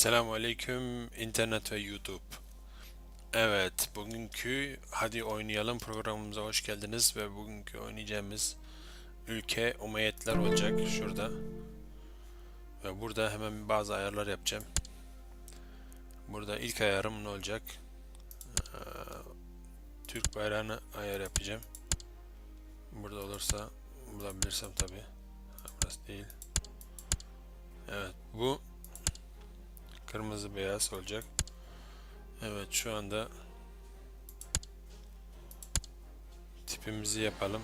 Selamun Aleyküm internet ve YouTube. Evet, bugünkü Hadi Oynayalım programımıza hoş geldiniz ve bugünkü oynayacağımız ülke Umayyadler olacak şurada. Ve burada hemen bazı ayarlar yapacağım. Burada ilk ayarım ne olacak? Ee, Türk bayrağını ayar yapacağım. Burada olursa bulabilirsem tabi. Burası değil. Evet, bu Kırmızı beyaz olacak. Evet şu anda tipimizi yapalım.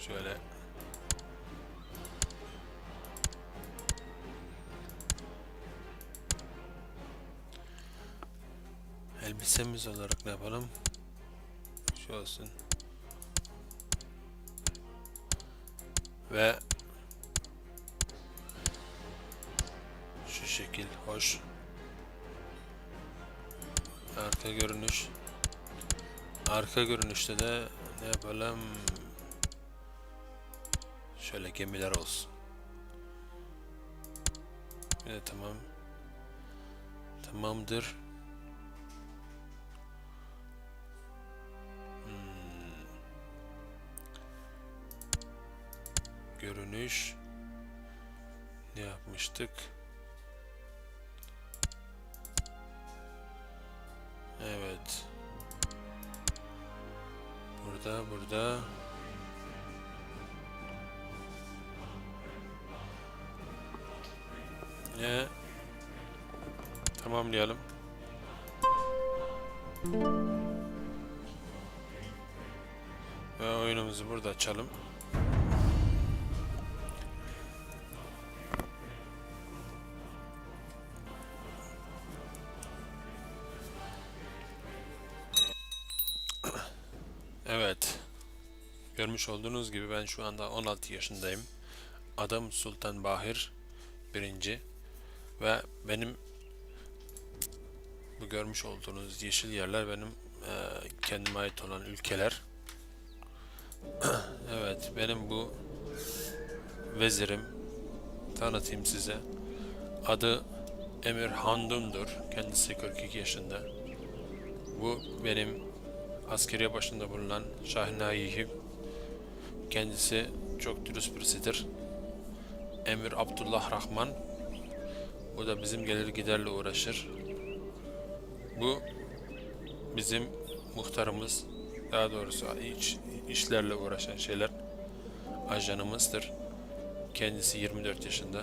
Şöyle elbisemiz olarak ne yapalım? Şu olsun. Ve şekil hoş. Arka görünüş. Arka görünüşte de ne yapalım? Şöyle gemiler olsun. De tamam. Tamamdır. Hmm. Görünüş. Ne yapmıştık? Burada, burada. Ne? Tamamlayalım. Ve oyunumuzu burada açalım. Görmüş olduğunuz gibi ben şu anda 16 yaşındayım. Adım Sultan Bahir birinci ve benim bu görmüş olduğunuz yeşil yerler benim e, kendime ait olan ülkeler. evet, benim bu vezirim tanıtayım size. Adı Emir Handum'dur. Kendisi 42 yaşında. Bu benim askeriye başında bulunan Şahinayihim. Kendisi çok dürüst birisidir. Emir Abdullah Rahman. Bu da bizim gelir giderle uğraşır. Bu bizim muhtarımız. Daha doğrusu iç, işlerle uğraşan şeyler ajanımızdır. Kendisi 24 yaşında.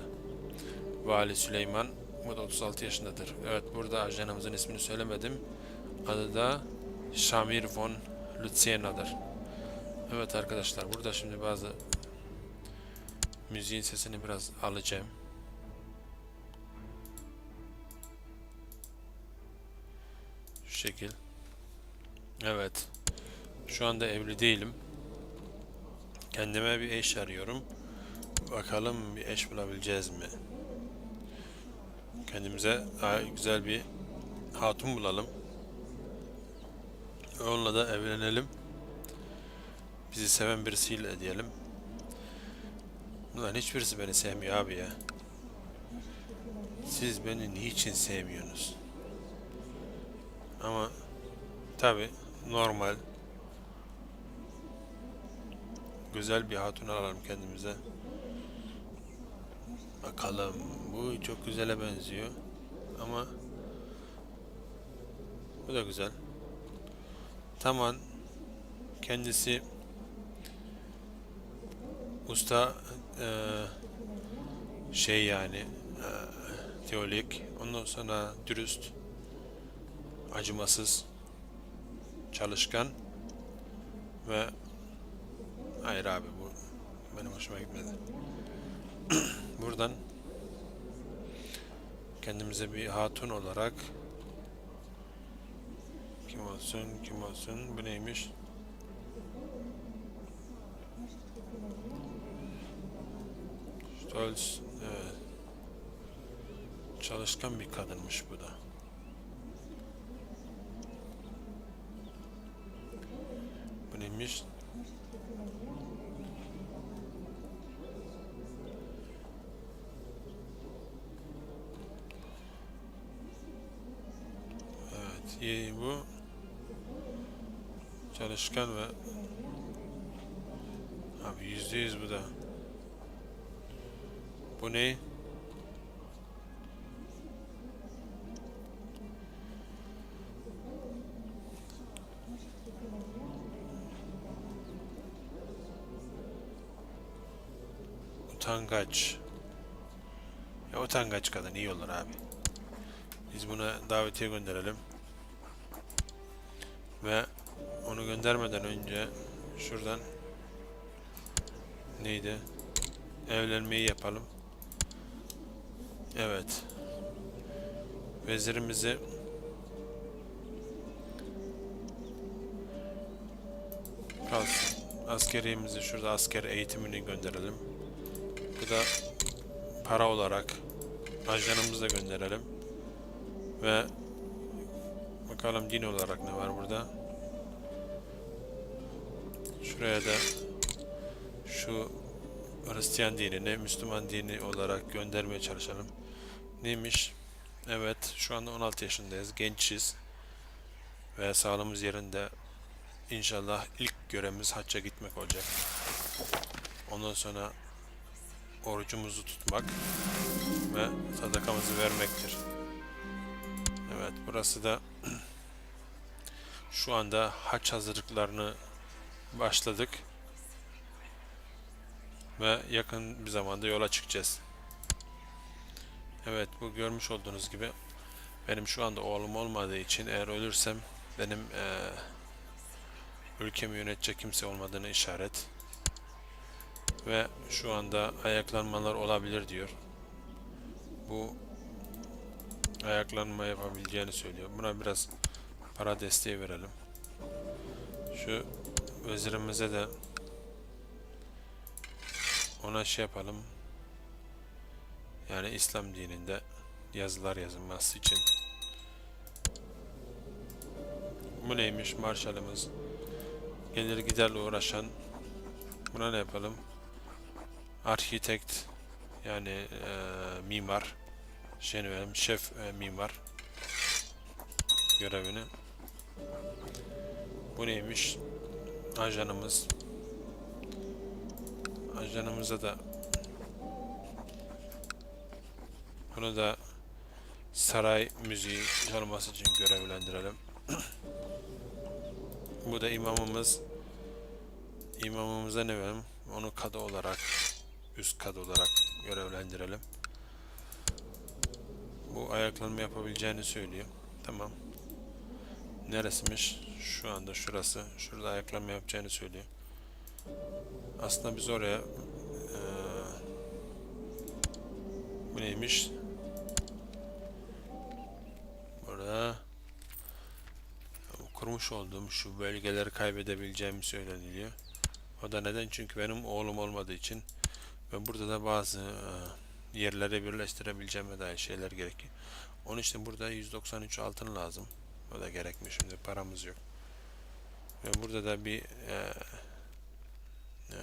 Vali Süleyman bu da 36 yaşındadır. Evet burada ajanımızın ismini söylemedim. Adı da Shamir von Lutziena'dır. Evet arkadaşlar burada şimdi bazı müziğin sesini biraz alacağım. Şu şekil. Evet. Şu anda evli değilim. Kendime bir eş arıyorum. Bakalım bir eş bulabileceğiz mi? Kendimize güzel bir hatun bulalım. Onunla da evlenelim. Bizi seven birisiyle diyelim. Ulan hiçbirisi beni sevmiyor abi ya. Siz beni niçin sevmiyorsunuz? Ama tabi normal güzel bir hatun alalım kendimize. Bakalım bu çok güzele benziyor ama bu da güzel. Tamam kendisi usta eee, şey yani eee, teorik ondan sonra dürüst acımasız çalışkan ve hayır abi bu benim hoşuma gitmedi. Buradan kendimize bir hatun olarak kim olsun kim olsun bu neymiş Öls evet. Çalışkan bir kadınmış bu da. Bu neymiş? Evet, iyi bu. Çalışkan ve Abi yüzde yüz bu da. Bu ne? Utangaç. Ya utangaç kadın iyi olur abi. Biz buna davetiye gönderelim. Ve onu göndermeden önce şuradan neydi? Evlenmeyi yapalım. Evet. Vezirimizi kalsın. Askeriyemizi şurada asker eğitimini gönderelim. Bu da para olarak ajanımızı da gönderelim. Ve bakalım din olarak ne var burada. Şuraya da şu Hristiyan dinini Müslüman dini olarak göndermeye çalışalım. Neymiş? Evet, şu anda 16 yaşındayız, gençiz ve sağlığımız yerinde. İnşallah ilk görevimiz hacca gitmek olacak. Ondan sonra orucumuzu tutmak ve sadakamızı vermektir. Evet, burası da şu anda haç hazırlıklarını başladık ve yakın bir zamanda yola çıkacağız. Evet, bu görmüş olduğunuz gibi benim şu anda oğlum olmadığı için eğer ölürsem benim eee ülkemi yönetecek kimse olmadığını işaret. Ve şu anda ayaklanmalar olabilir diyor. Bu ayaklanma yapabileceğini söylüyor. Buna biraz para desteği verelim. Şu vezirimize de ona şey yapalım. Yani İslam dininde yazılar yazılması için. Bu neymiş? Marşalımız. Gelir giderle uğraşan. Buna ne yapalım? Architect yani e, mimar. Şey verelim, şef e, mimar görevini. Bu neymiş? Ajanımız. Ajanımıza da bunu da saray müziği çalması için görevlendirelim. Bu da imamımız. İmamımıza ne verelim? Onu kadı olarak, üst kadı olarak görevlendirelim. Bu ayaklanma yapabileceğini söylüyor. Tamam. Neresiymiş? Şu anda şurası. Şurada ayaklanma yapacağını söylüyor. Aslında biz oraya eee, bu neymiş? Burada kurmuş olduğum şu bölgeleri kaybedebileceğimi söyleniliyor. O da neden? Çünkü benim oğlum olmadığı için ve burada da bazı eee, yerleri birleştirebileceğime dair şeyler gerekiyor. Onun için burada 193 altın lazım. O da gerekmiyor şimdi paramız yok. Ve burada da bir eee eee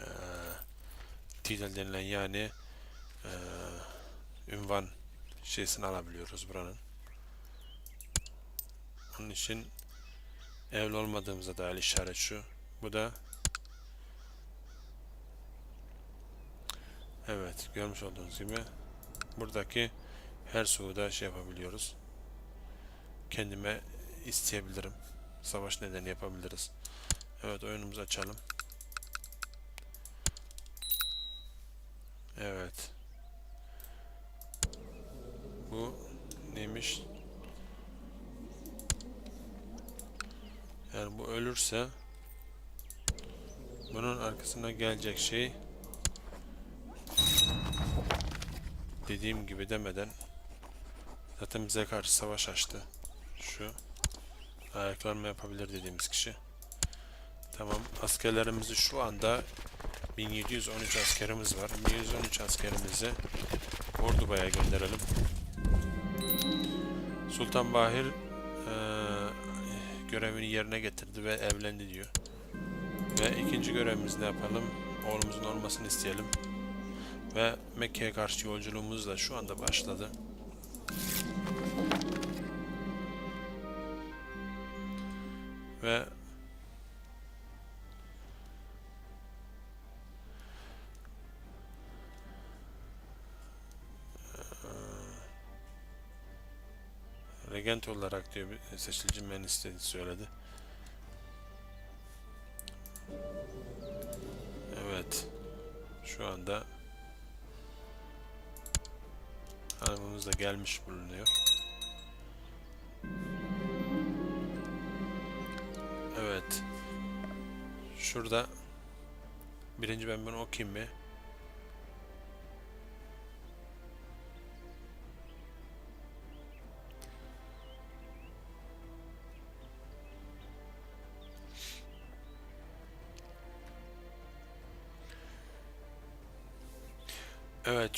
titel denilen yani eee, ünvan şeysini alabiliyoruz buranın. Onun için evli olmadığımıza dair işaret şu. Bu da Evet görmüş olduğunuz gibi buradaki her suda şey yapabiliyoruz. Kendime isteyebilirim. Savaş nedeni yapabiliriz. Evet oyunumuzu açalım. Evet. Bu neymiş? Yani bu ölürse bunun arkasına gelecek şey dediğim gibi demeden zaten bize karşı savaş açtı. Şu ayaklanma yapabilir dediğimiz kişi. Tamam. Askerlerimizi şu anda 1713 askerimiz var. 1113 askerimizi Orduba'ya gönderelim. Sultan Bahir görevini yerine getirdi ve evlendi diyor. Ve ikinci görevimiz ne yapalım? Oğlumuzun olmasını isteyelim. Ve Mekke'ye karşı yolculuğumuz da şu anda başladı. ve regent olarak diyor seçici men istedi söyledi. Evet. Şu anda hanımımız da gelmiş bulunuyor. Evet. Şurada birinci ben bunu okuyayım bir.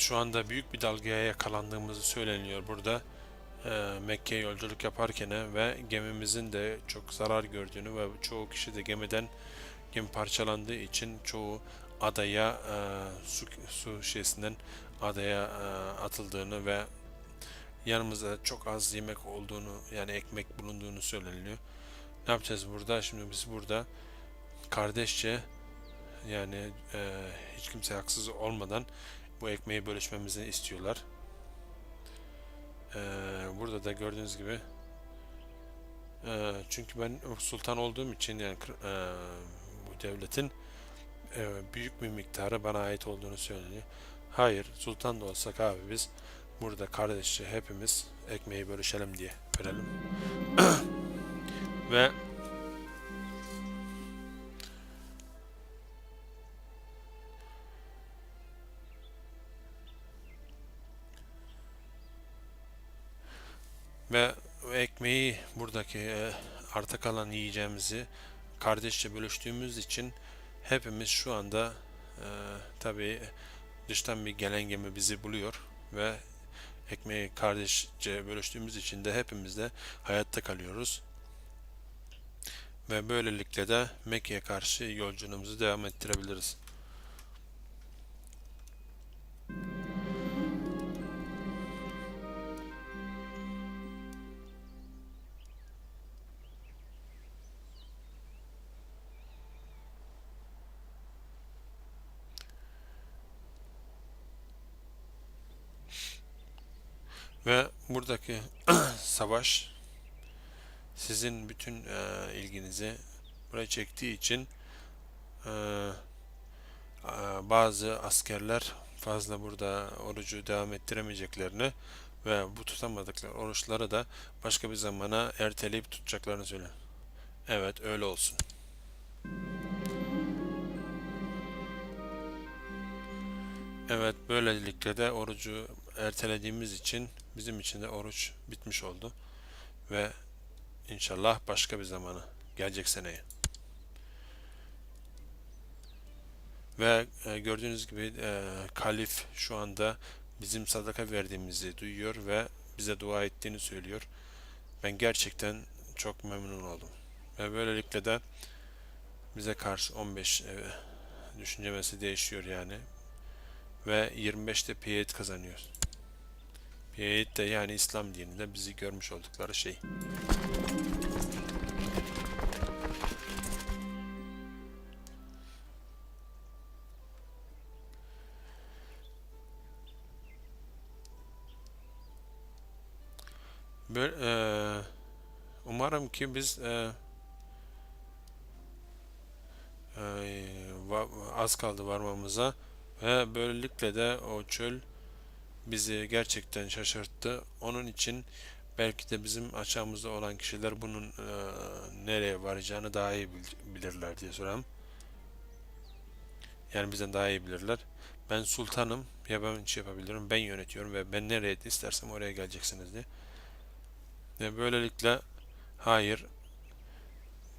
Şu anda büyük bir dalgaya yakalandığımızı söyleniyor burada. Ee, Mekke'ye yolculuk yaparken ve gemimizin de çok zarar gördüğünü ve çoğu kişi de gemiden gemi parçalandığı için çoğu adaya e, su, su şişesinden adaya e, atıldığını ve yanımızda çok az yemek olduğunu yani ekmek bulunduğunu söyleniyor. Ne yapacağız burada? Şimdi biz burada kardeşçe yani e, hiç kimse haksız olmadan bu ekmeği bölüşmemizi istiyorlar. Ee, burada da gördüğünüz gibi e, çünkü ben sultan olduğum için yani e, bu devletin e, büyük bir miktarı bana ait olduğunu söyleniyor. Hayır, sultan da olsak abi biz burada kardeşçe hepimiz ekmeği bölüşelim diye verelim. Ve Ve ekmeği buradaki e, arta kalan yiyeceğimizi kardeşçe bölüştüğümüz için hepimiz şu anda e, tabii dıştan bir gelen gemi bizi buluyor ve ekmeği kardeşçe bölüştüğümüz için de hepimiz de hayatta kalıyoruz. Ve böylelikle de Mekke'ye karşı yolculuğumuzu devam ettirebiliriz. Ve buradaki savaş sizin bütün e, ilginizi buraya çektiği için e, bazı askerler fazla burada orucu devam ettiremeyeceklerini ve bu tutamadıkları oruçları da başka bir zamana erteleyip tutacaklarını söylüyor. Evet öyle olsun. Evet böylelikle de orucu ertelediğimiz için bizim için de oruç bitmiş oldu ve inşallah başka bir zamanı gelecek seneye. Ve e, gördüğünüz gibi e, kalif şu anda bizim sadaka verdiğimizi duyuyor ve bize dua ettiğini söylüyor. Ben gerçekten çok memnun oldum. Ve böylelikle de bize karşı 15 e, düşüncemesi değişiyor yani. Ve 25'te piyet kazanıyor. Piyet de yani İslam dininde bizi görmüş oldukları şey. Böyle, eee, umarım ki biz eee, va- az kaldı varmamıza ve böylelikle de o çöl bizi gerçekten şaşırttı. Onun için belki de bizim açağımızda olan kişiler bunun eee, nereye varacağını daha iyi bil- bilirler diye soram. Yani bizden daha iyi bilirler. Ben sultanım ya ben şey yapabilirim ben yönetiyorum ve ben nereye istersem oraya geleceksiniz diye. Ve böylelikle hayır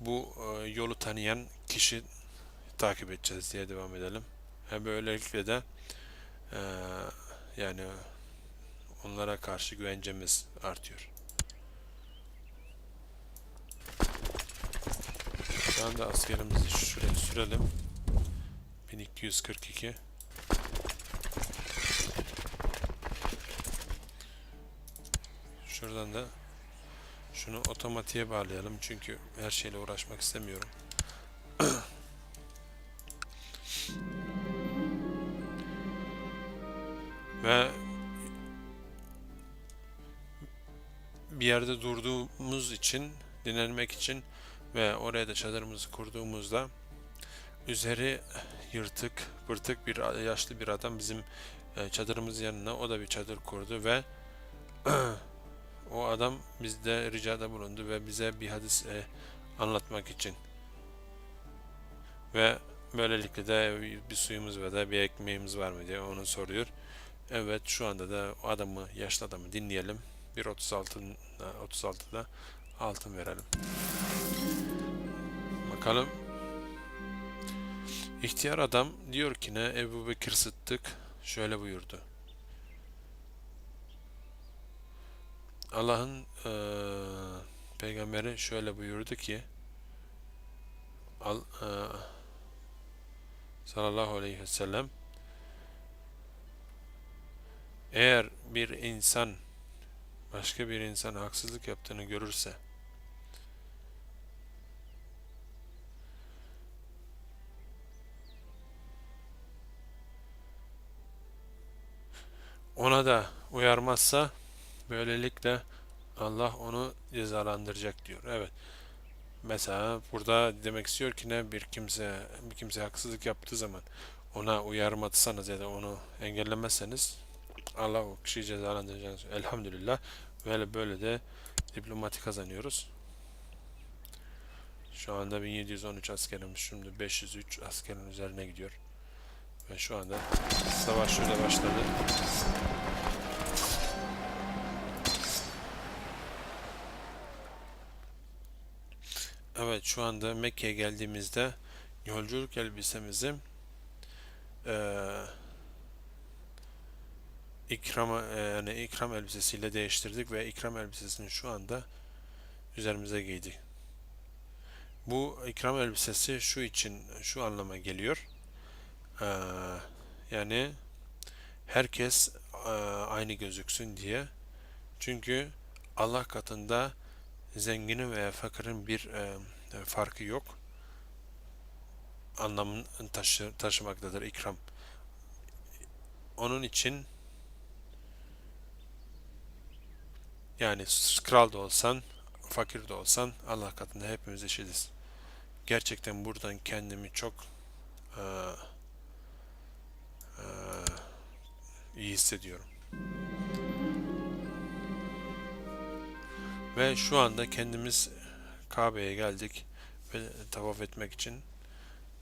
bu e, yolu tanıyan kişi takip edeceğiz diye devam edelim. Ve böylelikle de e, yani onlara karşı güvencemiz artıyor. Şu anda askerimizi şuraya sürelim. 1242 Şuradan da Şunu otomatiğe bağlayalım çünkü her şeyle uğraşmak istemiyorum. Ve bir yerde durduğumuz için, dinlenmek için ve oraya da çadırımızı kurduğumuzda üzeri yırtık, pırtık bir yaşlı bir adam bizim e, çadırımız yanına o da bir çadır kurdu ve o adam bizde ricada bulundu ve bize bir hadis e, anlatmak için ve böylelikle de bir suyumuz ve da bir ekmeğimiz var mı diye onu soruyor. Evet şu anda da adamı yaşlı adamı dinleyelim. 1.36 36'da altın verelim. Bakalım. İhtiyar adam diyor ki ne Ebu Bekir Sıddık şöyle buyurdu. Allah'ın e, peygamberi şöyle buyurdu ki al, e, sallallahu aleyhi ve sellem eğer bir insan başka bir insan haksızlık yaptığını görürse ona da uyarmazsa böylelikle Allah onu cezalandıracak diyor. Evet. Mesela burada demek istiyor ki ne bir kimse bir kimse haksızlık yaptığı zaman ona uyarmazsanız ya da onu engellemezseniz Allah o kişiyi cezalandıracağını. Elhamdülillah böyle böyle de diplomati kazanıyoruz. Şu anda 1713 askerimiz şimdi 503 askerin üzerine gidiyor. Ve şu anda savaş şurada başladı. Evet şu anda Mekke'ye geldiğimizde yolculuk elbisemizi eee ikram e, yani ikram elbisesiyle değiştirdik ve ikram elbisesini şu anda üzerimize giydik. Bu ikram elbisesi şu için şu anlama geliyor. Ee, yani herkes e, aynı gözüksün diye. Çünkü Allah katında zenginin veya fakirin bir e, farkı yok. Anlamını taşı, taşımaktadır ikram. Onun için Yani kral da olsan, fakir de olsan Allah katında hepimiz eşitiz. Gerçekten buradan kendimi çok e, e, iyi hissediyorum. Ve şu anda kendimiz Kabe'ye geldik ve tavaf etmek için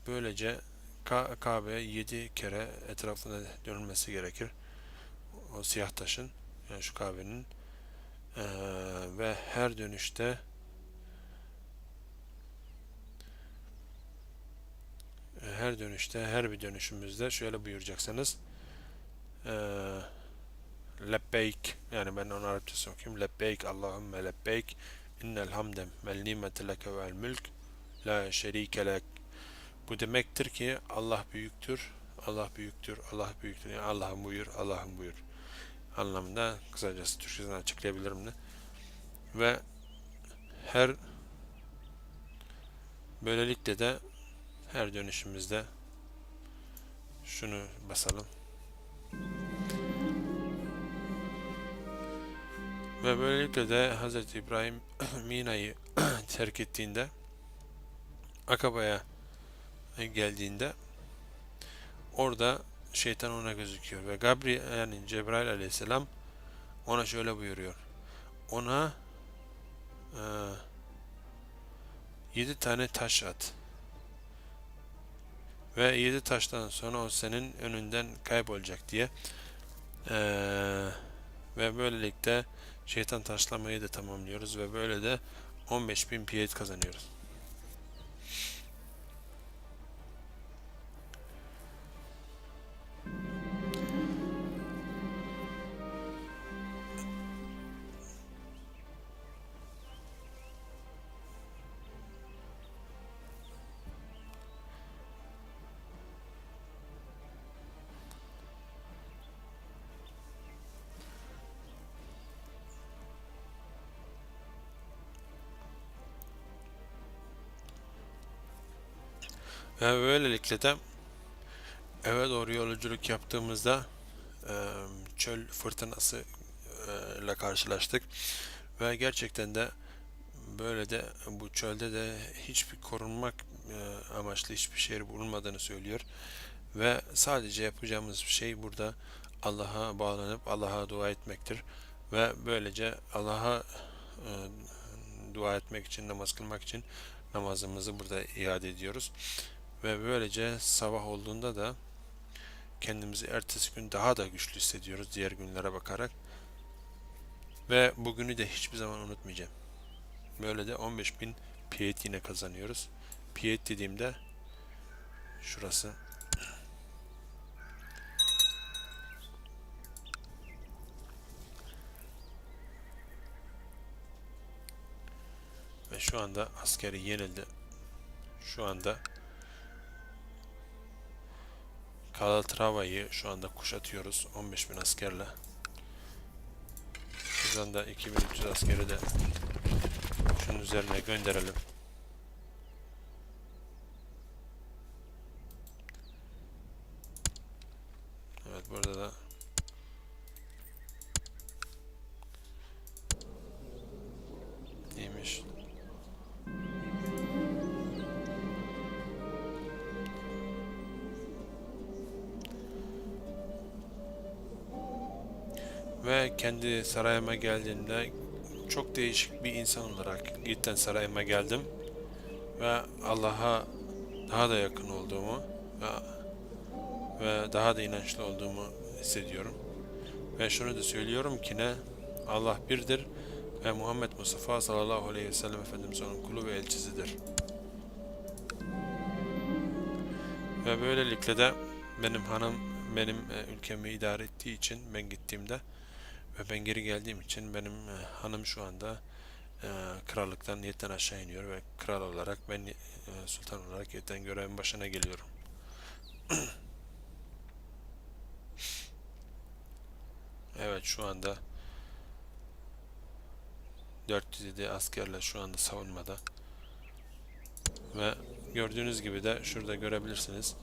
böylece Kabe'ye 7 kere etrafına dönülmesi gerekir. O siyah taşın yani şu Kabe'nin ee, ve her dönüşte her dönüşte her bir dönüşümüzde şöyle buyuracaksınız ee, lebbeyk yani ben onu Arapçası okuyayım. Lebbeyk Allahümme lebbeyk innel hamde mel nimete leke vel mülk la şerike lek. Bu demektir ki Allah büyüktür Allah büyüktür Allah büyüktür. Yani Allah'ım buyur Allah'ım buyur anlamında kısacası Türkçesini açıklayabilirim de. Ve her böylelikle de her dönüşümüzde şunu basalım. Ve böylelikle de Hz. İbrahim Mina'yı terk ettiğinde Akaba'ya geldiğinde orada şeytan ona gözüküyor ve Gabriel yani Cebrail aleyhisselam ona şöyle buyuruyor. Ona e, yedi tane taş at. Ve yedi taştan sonra o senin önünden kaybolacak diye. E, ve böylelikle şeytan taşlamayı da tamamlıyoruz ve böyle de 15.000 piyet kazanıyoruz. Ve böylelikle de eve doğru yolculuk yaptığımızda çöl fırtınası ile karşılaştık. Ve gerçekten de böyle de bu çölde de hiçbir korunmak amaçlı hiçbir şey bulunmadığını söylüyor. Ve sadece yapacağımız şey burada Allah'a bağlanıp Allah'a dua etmektir. Ve böylece Allah'a dua etmek için, namaz kılmak için namazımızı burada iade ediyoruz. Ve böylece sabah olduğunda da kendimizi ertesi gün daha da güçlü hissediyoruz diğer günlere bakarak. Ve bugünü de hiçbir zaman unutmayacağım. Böyle de 15.000 piyet yine kazanıyoruz. Piyet dediğimde şurası ve şu anda askeri yenildi. Şu anda Kalatrava'yı şu anda kuşatıyoruz 15.000 askerle. Buradan da 2300 askeri de şunun üzerine gönderelim. Evet burada da Ve kendi sarayıma geldiğimde çok değişik bir insan olarak cidden sarayıma geldim. Ve Allah'a daha da yakın olduğumu ve, ve daha da inançlı olduğumu hissediyorum. Ve şunu da söylüyorum ki ne? Allah birdir ve Muhammed Mustafa sallallahu aleyhi ve sellem Efendimiz onun kulu ve elçisidir. Ve böylelikle de benim hanım benim e, ülkemi idare ettiği için ben gittiğimde ve ben geri geldiğim için benim e, hanım şu anda e, krallıktan yetten aşağı iniyor ve kral olarak ben e, sultan olarak yetten görevin başına geliyorum. Evet şu anda 407 askerle şu anda savunmada. Ve gördüğünüz gibi de şurada görebilirsiniz.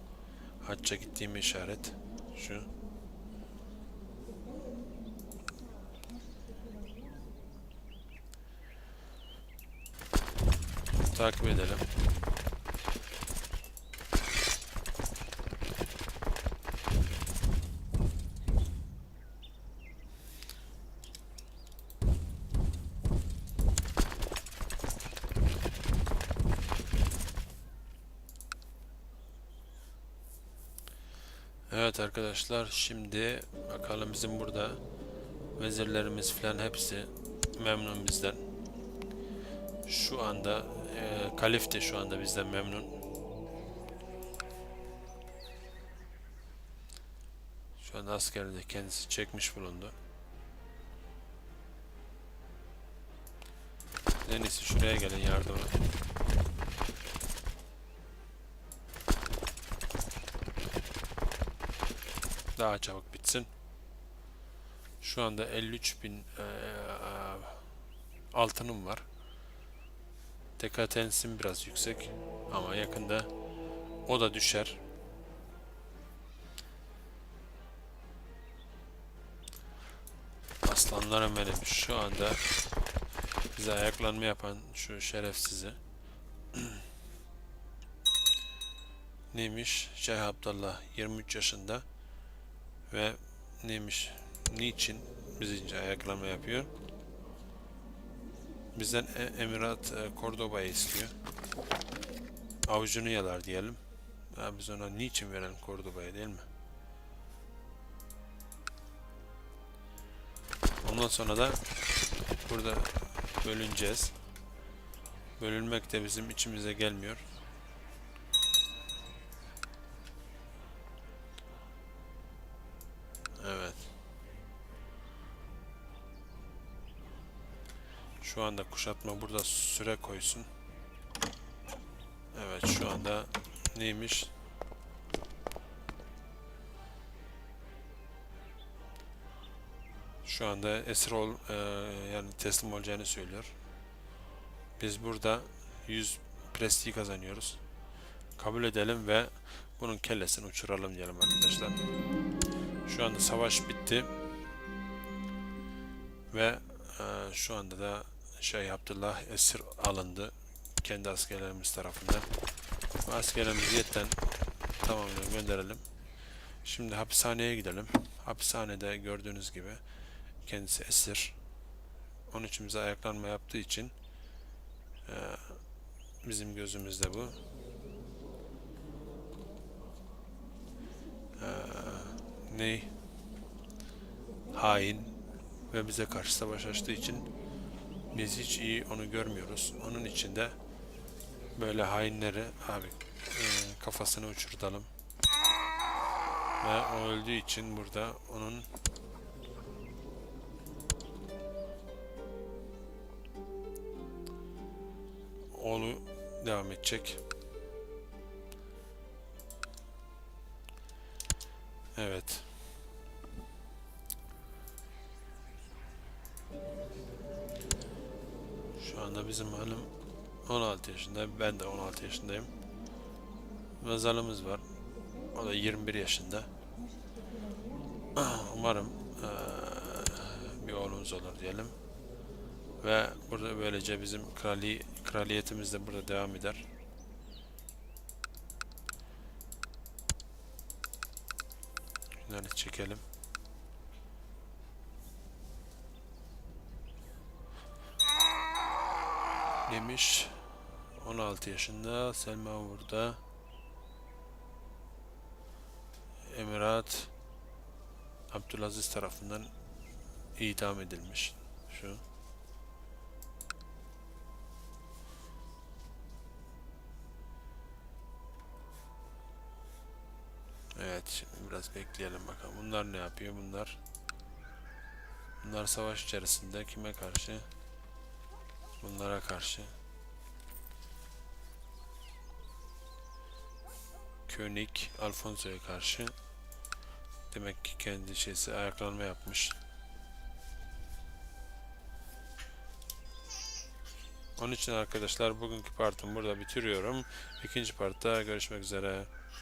Hacca gittiğim işaret şu. Takip edelim. Evet arkadaşlar şimdi bakalım bizim burada vezirlerimiz falan hepsi memnun bizden. Şu anda e, Kalif de şu anda bizden memnun. Şu anda askeri de kendisi çekmiş bulundu. En şuraya gelin yardıma. Daha çabuk bitsin. Şu anda 53 bin e, altınım var. Dekatensim biraz yüksek ama yakında o da düşer. Aslanlarım benim şu anda bize ayaklanma yapan şu şerefsizi. Neymiş? Şeyh Abdullah 23 yaşında ve neymiş? Niçin bizince ayaklanma yapıyor? Bizden e- Emirat e, Cordoba'yı istiyor. Avucunu yalar diyelim. Ya biz ona niçin verelim Cordoba'yı değil mi? Ondan sonra da burada bölüneceğiz. Bölünmek de bizim içimize gelmiyor. Şu anda kuşatma burada süre koysun. Evet şu anda neymiş? Şu anda esir ol e, yani teslim olacağını söylüyor. Biz burada 100 prestij kazanıyoruz. kabul edelim ve bunun kellesini uçuralım diyelim arkadaşlar. Şu anda savaş bitti. Ve e, şu anda da şey Abdullah esir alındı. Kendi askerlerimiz tarafından. Askerlerimizi yetten tamamen gönderelim. Şimdi hapishaneye gidelim. Hapishanede gördüğünüz gibi kendisi esir. Onun için bize ayaklanma yaptığı için e, bizim gözümüzde bu. E, ne? Hain ve bize karşı savaş açtığı için biz hiç iyi onu görmüyoruz. Onun için de böyle hainleri abi e, kafasını uçurtalım. Ve o öldüğü için burada onun oğlu devam edecek. Evet. Anda bizim hanım 16 yaşında. Ben de 16 yaşındayım. Mezalımız var. O da 21 yaşında. Umarım eee, bir oğlumuz olur diyelim. Ve burada böylece bizim krali, kraliyetimiz de burada devam eder. Şunları çekelim. Demiş 16 yaşında Selma burada. Emirat Abdülaziz tarafından idam edilmiş şu. Evet şimdi biraz bekleyelim bakalım. Bunlar ne yapıyor? Bunlar bunlar savaş içerisinde kime karşı bunlara karşı König Alfonso'ya karşı demek ki kendi şeysi ayaklanma yapmış. Onun için arkadaşlar bugünkü partımı burada bitiriyorum. İkinci partta görüşmek üzere.